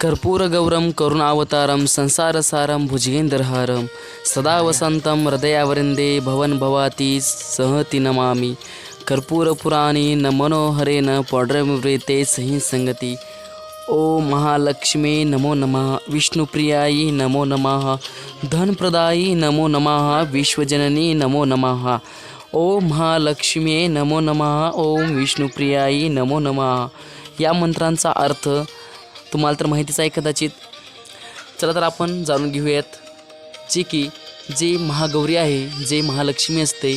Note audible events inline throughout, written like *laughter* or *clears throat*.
कर्पूरगौरं करुणावतारं संसारसारं भुजगेन्द्रहारं सदा वसन्तं हृदयावृन्दे भवन भवाती सहति नमामि। कर्पूरपुराणी न मनोहरेण पौड्रमृते सही संगती। ओ महालक्ष्मी नमो नमः विष्णुप्रियायी नमो नमः धनप्रदायी नमो नमः विश्वजननी नमो नमः। ओम महालक्ष्मी नमो नमः ओम विष्णुप्रियायी नमो नमः। या मंत्रांचा अर्थ तुम्हाला तर माहितीच आहे कदाचित. चला तर आपण जाणून घेऊयात जे की जे महागौरी आहे जे महालक्ष्मी असते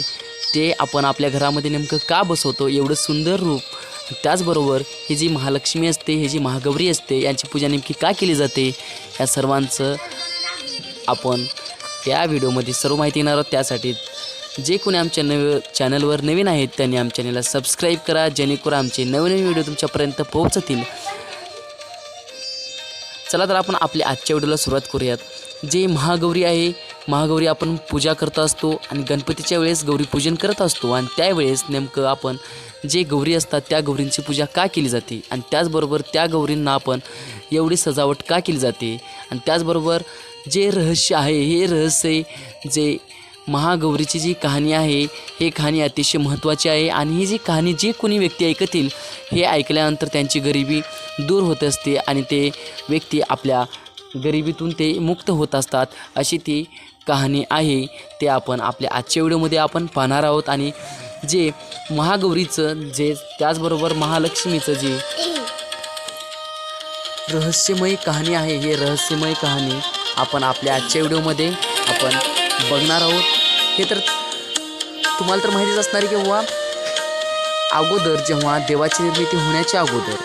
ते आपण आपल्या घरामध्ये नेमकं का बसवतो? एवढं सुंदर रूप. त्याचबरोबर ही जी महालक्ष्मी असते ही जी महागौरी असते यांची पूजा नेमकी का केली जाते? या सर्वांचं आपण या व्हिडिओमध्ये सर्व माहिती येणार आहोत. त्यासाठी जे कोणी आमच्या नव चॅनलवर नवीन आहेत त्यांनी आमच्या चॅनलला सबस्क्राईब करा जेणेकरून आमचे नवीन नवीन व्हिडिओ तुमच्यापर्यंत पोहोचतील. चला तर आपण आपल्या आजच्या व्हिडिओला सुरुवात करूयात. जे महागौरी आहे महागौरी आपण पूजा करत असतो आणि गणपतीच्या वेळेस गौरी पूजन करत असतो आणि त्यावेळेस नेमकं आपण जे गौरी असतात त्या गौरींची पूजा का केली जाते? आणि त्याचबरोबर त्या गौरींना आपण एवढी सजावट का केली जाते? आणि त्याचबरोबर जे रहस्य आहे हे रहस्य जे महागौरीची जी कहाणी आहे हे कहाणी अतिशय महत्त्वाची आहे आणि ही जी कहाणी जी कोणी व्यक्ती ऐकतील हे ऐकल्यानंतर त्यांची गरिबी दूर होत असते आणि ते व्यक्ती आपल्या गरिबीतून ते मुक्त होत असतात. अशी ती कहाणी आहे ते आपण आपल्या आजच्या व्हिडिओमध्ये आपण पाहणार आहोत आणि जे महागौरीचं जे त्याचबरोबर महालक्ष्मीचं जे रहस्यमयी कहाणी आहे हे रहस्यमय कहाणी आपण आपल्या आजच्या व्हिडिओमध्ये आपण बघणार आहोत. हे तर तुम्हाला तर माहितीच असणार आहे किंवा अगोदर जेव्हा देवाची निर्मिती होण्याच्या अगोदर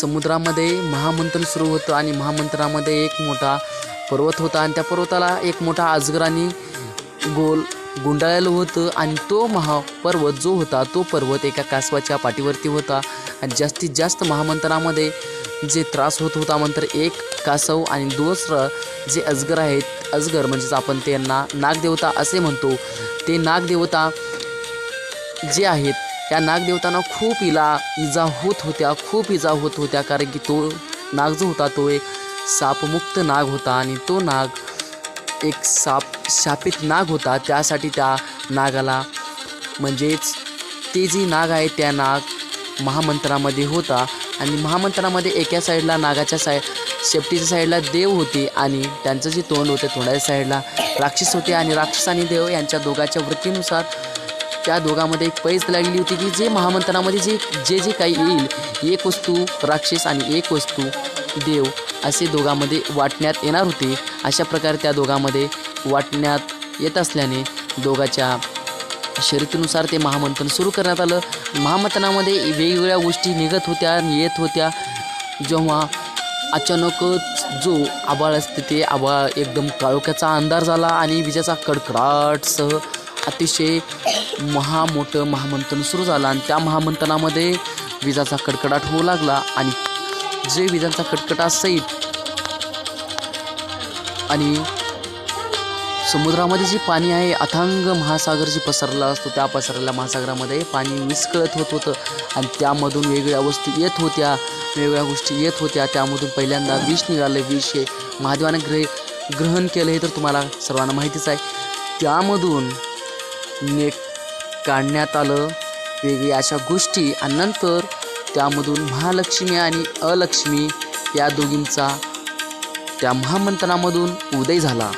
समुद्रामध्ये महामंथन सुरू होतं आणि महामंथनामध्ये एक मोठा पर्वत होता आणि त्या पर्वताला एक मोठा आजगराने गोल गुंडाळलेलं होतं आणि तो महापर्वत जो होता तो पर्वत एका कासवाच्या पाठीवरती होता. आणि जास्तीत जास्त महामंथनामध्ये जे त्रास होत होता म्हणतर एक कासव आणि दुसरं जे अजगर आहेत अजगर म्हणजेच आपण त्यांना नागदेवता असे म्हणतो. ते नागदेवता जे आहेत त्या नागदेवतांना खूप इला इजा होत होत्या खूप इजा होत होत्या. कारण की तो नाग जो होता तो एक सापमुक्त नाग होता आणि तो नाग एक साप शापित नाग होता. त्यासाठी त्या नागाला म्हणजेच ते जे नाग आहे त्या नाग महामंत्रामध्ये होता. आणि महामंत्रामध्ये एका साईडला नागाच्या साईड शेपटीच्या साईडला देव होते आणि त्यांचं जे तोंड होते तोंडाच्या साईडला राक्षस होते आणि राक्षस आणि देव यांच्या दोघांच्या वृत्तीनुसार त्या दोघांमध्ये एक पैज लागली होती की जे महामंत्रामध्ये जे जे जे काही येईल एक वस्तू राक्षस आणि एक वस्तू देव असे दोघांमध्ये वाटण्यात येणार होते. अशा प्रकारे त्या दोघांमध्ये वाटण्यात येत असल्याने दोघाच्या शर्यतीनुसार ते महामंथन सुरू करण्यात आलं. महामंथनामध्ये वेगवेगळ्या गोष्टी निघत होत्या येत होत्या. जेव्हा अचानकच जो आबाळ असते ते आबाळ एकदम काळोख्याचा अंधार झाला आणि विजेचा कडकडाटसह अतिशय महामोठं महामंथन सुरू झालं आणि त्या महामंथनामध्ये विजाचा कडकडाट होऊ लागला आणि जे विजांचा कडकडासहित आणि समुद्रामध्ये जे पाणी आहे अथांग महासागर जे पसरला असतो त्या पसरलेल्या महासागरामध्ये पाणी विस्कळत होत होतं आणि त्यामधून वेगवेगळ्या वस्तू येत होत्या वेगवेगळ्या गोष्टी येत होत्या. त्यामधून पहिल्यांदा विष निघालं विष हे महादेवाने ग्रह ग्रहण केलं हे तर तुम्हाला सर्वांना माहितीच आहे. त्यामधून ने काढण्यात आलं वेगळ्या अशा गोष्टी आणि नंतर त्यामधून महालक्ष्मी आणि अलक्ष्मी या दोघींचा त्या महामंथनामधून उदय झाला.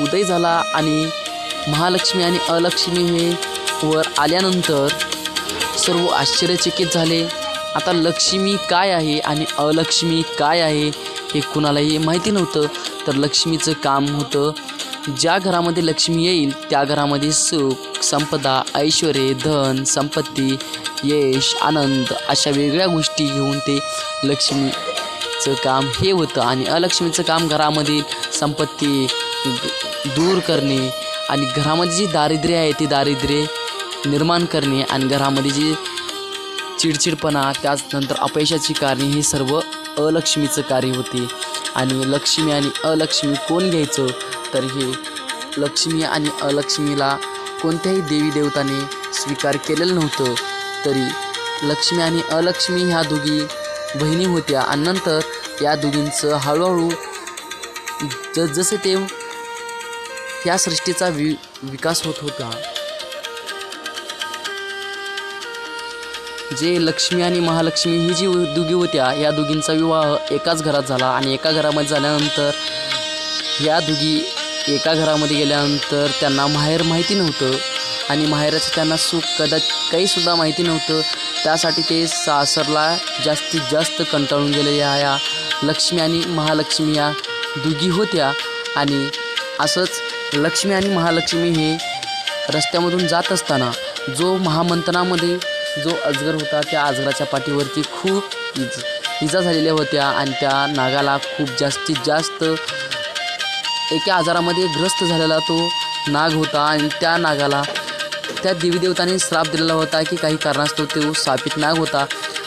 उदय झाला आणि महालक्ष्मी आणि अलक्ष्मी हे वर आल्यानंतर सर्व आश्चर्यचकित झाले. आता लक्ष्मी काय आहे आणि अलक्ष्मी काय आहे हे कुणालाही माहिती नव्हतं. तर लक्ष्मीचं काम होतं ज्या घरामध्ये लक्ष्मी येईल त्या घरामध्ये सुख संपदा ऐश्वर धन संपत्ती यश आनंद अशा वेगळ्या गोष्टी घेऊन ते लक्ष्मीचं काम हे होतं. आणि अलक्ष्मीचं काम घरामधील संपत्ती दूर करणे आणि घरामध्ये जी दारिद्र्य आहे ती दारिद्र्य निर्माण करणे आणि घरामध्ये जी चिडचिडपणा त्याचनंतर अपयशाची कारणे हे सर्व अलक्ष्मीचं कार्य होते. आणि लक्ष्मी आणि अलक्ष्मी कोण घ्यायचं? तर हे लक्ष्मी आणि अलक्ष्मीला कोणत्याही देवी देवताने स्वीकार केलेलं नव्हतं. तरी लक्ष्मी आणि अलक्ष्मी ह्या दोघी बहिणी होत्या. आणि नंतर या दोघींचं हळूहळू जसजसे ते या सृष्टीचा वि विकास होत होता. जे लक्ष्मी आणि महालक्ष्मी ही जी दोघी होत्या या दोघींचा विवाह एकाच घरात झाला आणि एका घरामध्ये झाल्यानंतर या दोघी एका घरामध्ये गेल्यानंतर त्यांना माहेर माहिती नव्हतं आणि माहेराचं त्यांना सुख कदाच काहीसुद्धा माहिती नव्हतं. त्यासाठी ते सासरला जास्तीत जास्त कंटाळून गेलेल्या या या लक्ष्मी आणि महालक्ष्मी या दोघी होत्या आणि असंच लक्ष्मी आणि महालक्ष्मी हे रस्त्यामधून जात असताना जो महामंथनामध्ये जो अजगर होता त्या अजगराच्या पाठीवरती खूप इज इजा झालेल्या होत्या आणि त्या नागाला खूप जास्तीत जास्त एका आजारामध्ये ग्रस्त झालेला तो नाग होता आणि त्या नागाला त्या देवीदेवताने श्राप दिलेला होता की काही कारणास्तव तो सापित नाग होता.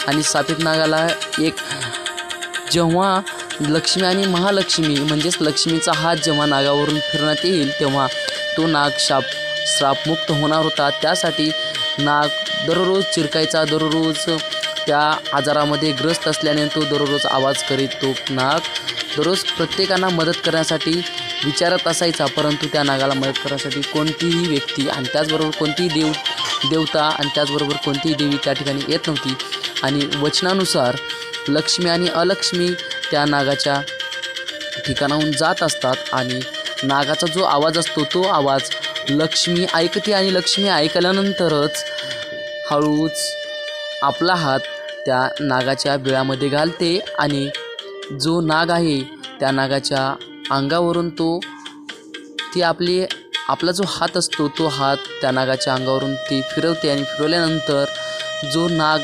आणि सापित नागाला एक जेव्हा लक्ष्मी आणि महालक्ष्मी म्हणजेच लक्ष्मीचा हात जेव्हा नागावरून फिरण्यात येईल तेव्हा तो नाग शाप श्रापमुक्त होणार होता. त्यासाठी नाग दररोज चिरकायचा दररोज त्या आजारामध्ये ग्रस्त असल्याने तो दररोज आवाज करीत तो नाग दररोज प्रत्येकांना मदत करण्यासाठी विचारत असायचा परंतु त्या नागाला मदत करण्यासाठी कोणतीही व्यक्ती आणि त्याचबरोबर कोणतीही देव देवता आणि त्याचबरोबर कोणतीही देवी त्या ठिकाणी येत नव्हती. आणि वचनानुसार लक्ष्मी आणि अलक्ष्मी त्या नागाच्या ठिकाणाहून जात असतात आणि नागाचा जो आवाज असतो तो आवाज लक्ष्मी ऐकते आणि लक्ष्मी ऐकल्यानंतरच हळूच आपला हात त्या नागाच्या बिळामध्ये घालते आणि जो नाग आहे त्या नागाच्या अंगावरून तो ती आपली आपला जो हात असतो तो हात त्या नागाच्या अंगावरून ती फिरवते आणि फिरवल्यानंतर जो नाग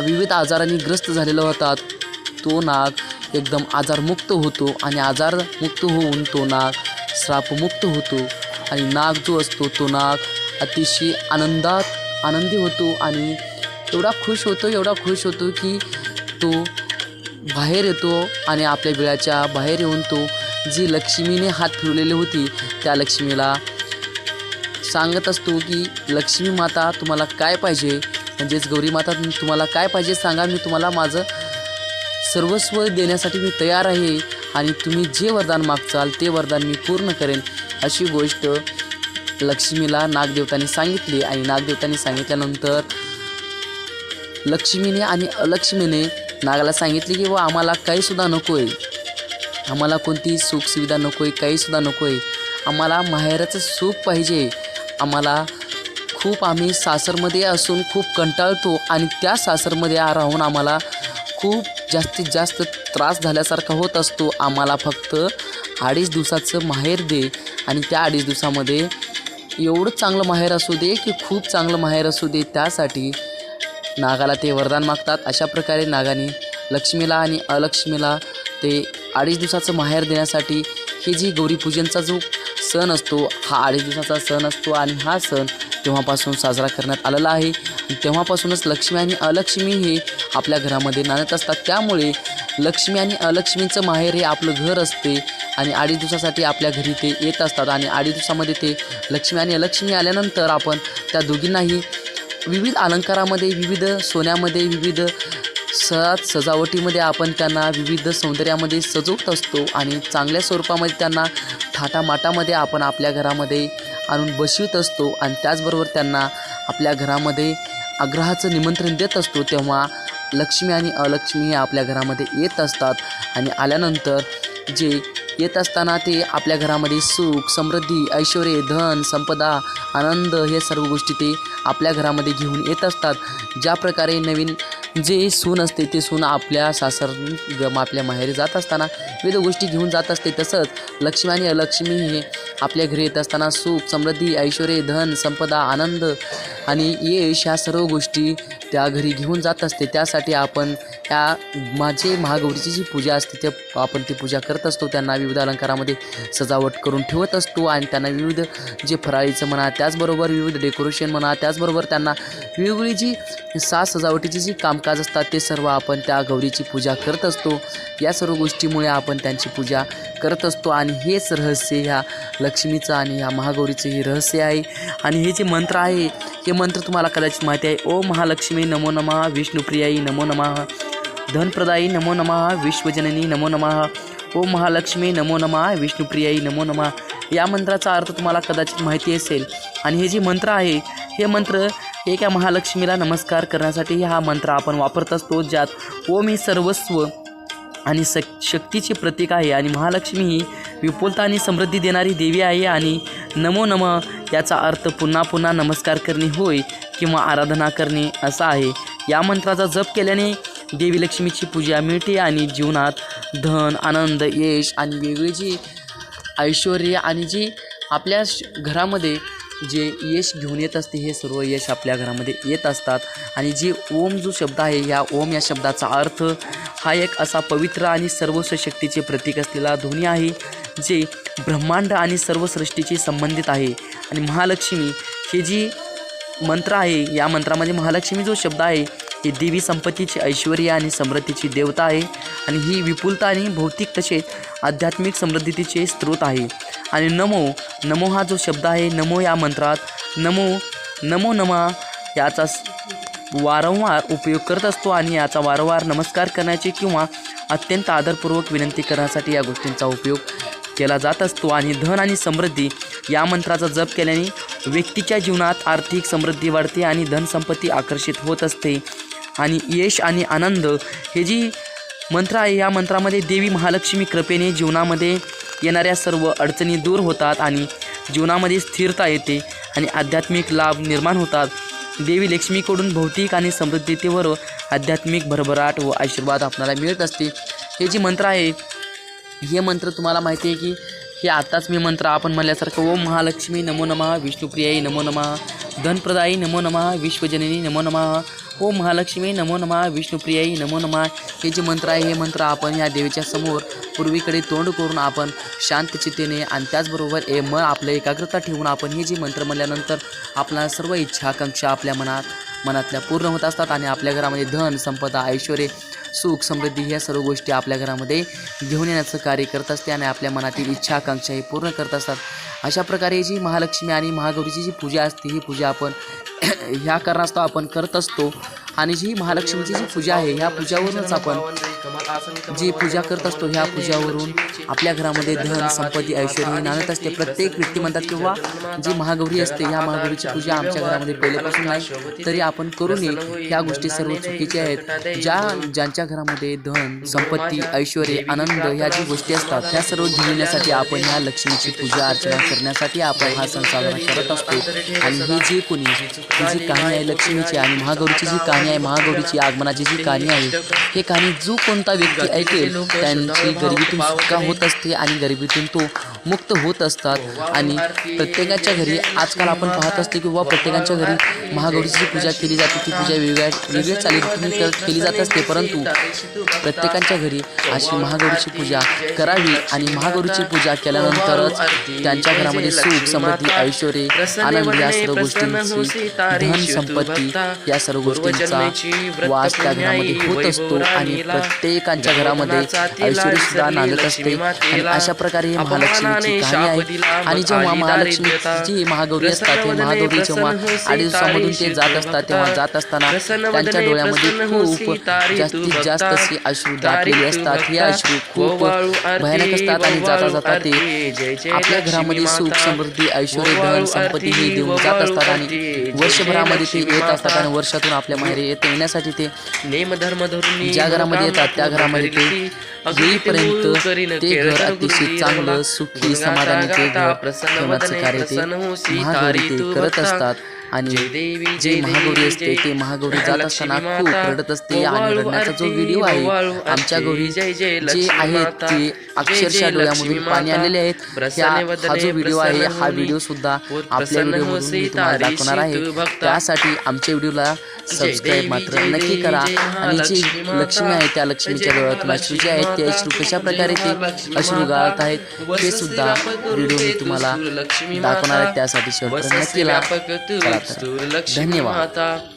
विविध आजारांनी ग्रस्त झालेला होता तो नाग एकदम आजारमुक्त होतो आणि आजारमुक्त होऊन तो नाग श्रापमुक्त होतो. आणि नाग जो असतो तो नाग अतिशय आनंदात आनंदी होतो आणि एवढा खुश होतो एवढा खुश होतो की तो बाहेर येतो आणि आपल्या बिळाच्या बाहेर येऊन तो जी लक्ष्मीने हात फिरवलेली होती त्या लक्ष्मीला सांगत असतो की लक्ष्मी माता तुम्हाला काय पाहिजे? म्हणजेच गौरी माता तुम्हाला काय पाहिजे? सांगा मी तुम्हाला माझं सर्वस्व देण्यासाठी मी तयार आहे आणि तुम्ही जे वरदान मागचाल ते वरदान मी पूर्ण करेन अशी गोष्ट लक्ष्मीला नागदेवतांनी सांगितली आणि नागदेवतांनी सांगितल्यानंतर लक्ष्मीने आणि अलक्ष्मीने नागाला सांगितले की व आम्हाला काहीसुद्धा नको आहे आम्हाला कोणती सुखसुविधा नको आहे काहीसुद्धा नको आहे आम्हाला माहेराचं सुख पाहिजे. आम्हाला खूप आम्ही सासरमध्ये असून खूप कंटाळतो आणि त्या सासरमध्ये राहून आम्हाला खूप जास्तीत जास्त त्रास झाल्यासारखा होत असतो. आम्हाला फक्त अडीच दिवसाचं माहेर दे आणि त्या अडीच दिवसामध्ये एवढं चांगलं माहेर असू दे की खूप चांगलं माहेर असू दे त्यासाठी नागाला ते वरदान मागतात. अशा प्रकारे नागाने लक्ष्मीला आणि अलक्ष्मीला ते अडीच दिवसाचं माहेर देण्यासाठी हे जी गौरीपूजनचा जो सण असतो हा अडीच दिवसाचा सण असतो आणि हा सण तेव्हापासून साजरा करण्यात आलेला आहे. तेव्हापासूनच लक्ष्मी आणि अलक्ष्मी हे आपल्या घरामध्ये नाणत असतात. त्यामुळे लक्ष्मी आणि अलक्ष्मीचं माहेर हे आपलं घर असते. आणि अडीच दिवसासाठी आपल्या घरी ते येत असतात. आणि अडीच दिवसामध्ये ते लक्ष्मी आणि अलक्ष्मी आल्यानंतर आपण त्या दोघींनाही विविध अलंकारामध्ये विविध सोन्यामध्ये विविध साज सजावटीमध्ये आपण त्यांना विविध सौंदर्यामध्ये सजवत असतो. आणि चांगल्या स्वरूपामध्ये त्यांना थाटामाटामध्ये आपण आपल्या घरामध्ये आणून बसवीत असतो आणि त्याचबरोबर त्यांना आपल्या घरामध्ये आग्रहाचं निमंत्रण देत असतो तेव्हा लक्ष्मी आणि अलक्ष्मी हे आपल्या घरामध्ये येत असतात. आणि आल्यानंतर जे येत असताना ते आपल्या घरामध्ये सुख समृद्धी ऐश्वर धन संपदा आनंद हे सर्व गोष्टी ते आपल्या घरामध्ये घेऊन येत असतात. ज्या प्रकारे नवीन जे सून असते ते सून आपल्या सासर आपल्या माहेरी जात असताना विविध गोष्टी घेऊन जात असते. तसंच लक्ष्मी आणि अलक्ष्मी हे आपल्या घरी येत असताना सुख समृद्धी ऐश्वर धन संपदा आनंद आणि यश ह्या सर्व गोष्टी त्या घरी घेऊन जात असते. त्यासाठी आपण त्या माझे महागौरीची जी पूजा असते ते आपण ती पूजा करत असतो. त्यांना विविध अलंकारामध्ये सजावट करून ठेवत असतो आणि त्यांना विविध जे फराळीचं म्हणा त्याचबरोबर विविध डेकोरेशन म्हणा त्याचबरोबर त्यांना वेगवेगळी जी साज सजावटीची जी कामकाज असतात ते सर्व आपण त्या गौरीची पूजा करत असतो. या सर्व गोष्टीमुळे आपण त्यांची पूजा करत असतो आणि हेच रहस्य ह्या लक्ष्मीचं आणि ह्या महागौरीचं हे रहस्य आहे. आणि हे जे मंत्र आहे हे मंत्र तुम्हाला कदाचित माहिती आहे. ओ महालक्ष्मी नमो नमः विष्णुप्रियाई नमो नमः. धनप्रदायी नमो नमः विश्वजननी नमो नमः ओ महालक्ष्मी नमो नमः विष्णुप्रियाई नमो नमः. या मंत्राचा अर्थ तुम्हाला कदाचित माहिती असेल. आणि हे जे मंत्र आहे हे मंत्र एका महालक्ष्मीला नमस्कार करण्यासाठी हा मंत्र आपण वापरत असतो ज्यात ओम ही सर्वस्व आणि स शक्तीचे प्रतीक आहे. आणि महालक्ष्मी ही विपुलता आणि समृद्धी देणारी देवी आहे. आणि नमो नम याचा अर्थ पुन्हा पुन्हा नमस्कार करणे होय किंवा आराधना करणे असा आहे. या मंत्राचा जप केल्याने देवी लक्ष्मीची पूजा मिळते आणि जीवनात धन आनंद यश आणि वेगळी जी ऐश्वर आणि जी आपल्या श- घरामध्ये जे यश घेऊन येत असते हे सर्व यश आपल्या घरामध्ये येत असतात. आणि जे ओम जो शब्द आहे या ओम या शब्दाचा अर्थ हा एक असा पवित्र आणि सर्वस्व शक्तीचे प्रतीक असलेला ध्वनी आहे जे ब्रह्मांड आणि सर्व सृष्टीशी संबंधित आहे. आणि महालक्ष्मी हे जी मंत्र आहे या मंत्रामध्ये महालक्ष्मी जो शब्द आहे ही देवी संपत्तीची ऐश्वर्य आणि समृद्धीची देवता आहे आणि ही विपुलता आणि भौतिक तसेच आध्यात्मिक समृद्धीचे स्रोत आहे. आणि नमो नमो हा जो शब्द आहे नमो या मंत्रात नमो नमो नमा याचा वारंवार उपयोग करत असतो आणि याचा वारंवार नमस्कार करण्याची किंवा अत्यंत आदरपूर्वक विनंती करण्यासाठी या गोष्टींचा उपयोग केला जात असतो. आणि धन आणि समृद्धी या मंत्राचा जप केल्याने व्यक्तीच्या जीवनात आर्थिक समृद्धी वाढते आणि धनसंपत्ती आकर्षित होत असते. आणि यश आणि आनंद हे जी मंत्र आहे या मंत्रामध्ये देवी महालक्ष्मी कृपेने जीवनामध्ये येणाऱ्या सर्व अडचणी दूर होतात आणि जीवनामध्ये स्थिरता येते आणि आध्यात्मिक लाभ निर्माण होतात. देवी लक्ष्मीकडून भौतिक आणि समृद्धतेवर आध्यात्मिक भरभराट व आशीर्वाद आपल्याला मिळत असते. हे जे मंत्र आहे हे मंत्र तुम्हाला माहिती आहे की हे आत्ताच मी मंत्र आपण म्हणल्यासारखं ओम महालक्ष्मी नमो नमः विष्णुप्रियाई नमो नमः धनप्रदायी नमो नमः विश्वजननी नमो नमः ओम महालक्ष्मी नमो नमः विष्णुप्रियाई नमो नमः. हे जे मंत्र आहे हे मंत्र आपण या देवीच्या समोर पूर्वीकडे तोंड करून आपण शांत चितेने आणि त्याचबरोबर ए मन आपलं एकाग्रता ठेवून आपण हे जे मंत्र म्हणल्यानंतर आपल्या सर्व इच्छा आकांक्षा आपल्या मनात मनातल्या पूर्ण होत असतात आणि आपल्या घरामध्ये धन संपदा ऐश्वर्य सुख समृद्धी ह्या सर्व गोष्टी आपल्या घरामध्ये घेऊन येण्याचं कार्य करत असते आणि आपल्या मनातील इच्छा आकांक्षा हे पूर्ण करत असतात. अशा प्रकारे जी महालक्ष्मी आणि महागौरीची जी पूजा असते ही पूजा आपण *clears throat* ह्या कारणास्तव आपण करत असतो. आणि जी महालक्ष्मीची जी पूजा आहे ह्या पूजावरूनच आपण जी पूजा करत असतो ह्या पूजावरून आपल्या घरामध्ये धन संपत्ती ऐश्वर हे नांदत असते. प्रत्येक व्यक्ती म्हणतात किंवा जी महागौरी असते ह्या महागौरीची पूजा आमच्या घरामध्ये पहिल्यापासून नाही तरी आपण करू नये ह्या गोष्टी सर्व चुकीच्या आहेत. ज्या ज्यांच्या घरामध्ये धन संपत्ती ऐश्वर आनंद ह्या जी गोष्टी असतात त्या सर्व घेऊन येण्यासाठी आपण ह्या लक्ष्मीची पूजा अर्चना करण्यासाठी आपण हा सण साजरा करत असतो. आणि ही जी कोणी जी कहाणी आहे लक्ष्मीची आणि महागौरीची जी कहाणी आहे महागौरीची आगमनाची जी कहाणी आहे हे कहाणी जो कोणता व्यक्ती ऐकेल? त्यांची गरिबीतून सुटका होत असते आणि गरिबीतून तो मुक्त होत असतात. आणि प्रत्येकाच्या घरी आजकाल आपण पाहत असतो किंवा प्रत्येकाच्या घरी महागौरीची पूजा केली जाते. ती पूजा वेगळ्या वेगळ्या चालीरीतीने केली जात असते. परंतु प्रत्येकाच्या घरी अशी महागौरीची पूजा करावी आणि महागौरीची पूजा केल्यानंतरच त्यांच्या घरामध्ये सुख समृद्धी ऐश्वर आनंद या सर्व गोष्टींची धन संपत्ती या सर्व गोष्टींचा वास त्या घरामध्ये होत असतो आणि प्रत्येकांच्या घरामध्ये ऐश्वर सुद्धा नांदत असते. आणि अशा प्रकारे महालक्ष्मी महालक्ष्मीची कहाणी आहे. आणि जेव्हा महालक्ष्मी जी महागौरी असतात हे महागौरी जेव्हा अडीच दिवसामधून ते जात असतात तेव्हा जात असताना त्यांच्या डोळ्यामध्ये खूप जास्तीत जास्त अशी अश्रू दाटलेली असतात. हे अश्रू खूप भयानक असतात आणि जाता जाता ते आपल्या घरामध्ये सुख समृद्धी ऐश्वर धन संपत्ती हे देऊन जात असतात आणि वर्षभरामध्ये ते येत असतात आणि वर्षातून आपल्या माहेरी येत येण्यासाठी ते नेम धर्म धरून ज्या घरामध्ये येतात त्या घरामध्ये ते येईपर्यंत ते घर अतिशय चांगलं सुखी समाधानी ते घर कार्य ते करत असतात. आणि जे जय महागौरी असते ते महागौरी जात असताना खूप रडत असते आणि रडण्याचा जो व्हिडिओ आहे आमच्या घरी जय जय जे आहेत ते अक्षरशः डोळ्यामधून पाणी आलेले आहेत. हा जो व्हिडिओ आहे हा व्हिडिओ सुद्धा आपल्या व्हिडिओमधून मी तुम्हाला दाखवणार आहे. त्यासाठी आमच्या व्हिडिओला सबस्क्राईब मात्र नक्की करा. आणि जी लक्ष्मी आहे त्या लक्ष्मीच्या डोळ्यातून अश्रू जे आहेत ते अश्रू कशा प्रकारे ते अश्रू गाळत आहेत ते सुद्धा व्हिडिओ मी तुम्हाला दाखवणार आहे. त्यासाठी शेवटपर्यंत नक्की धन्यवाद.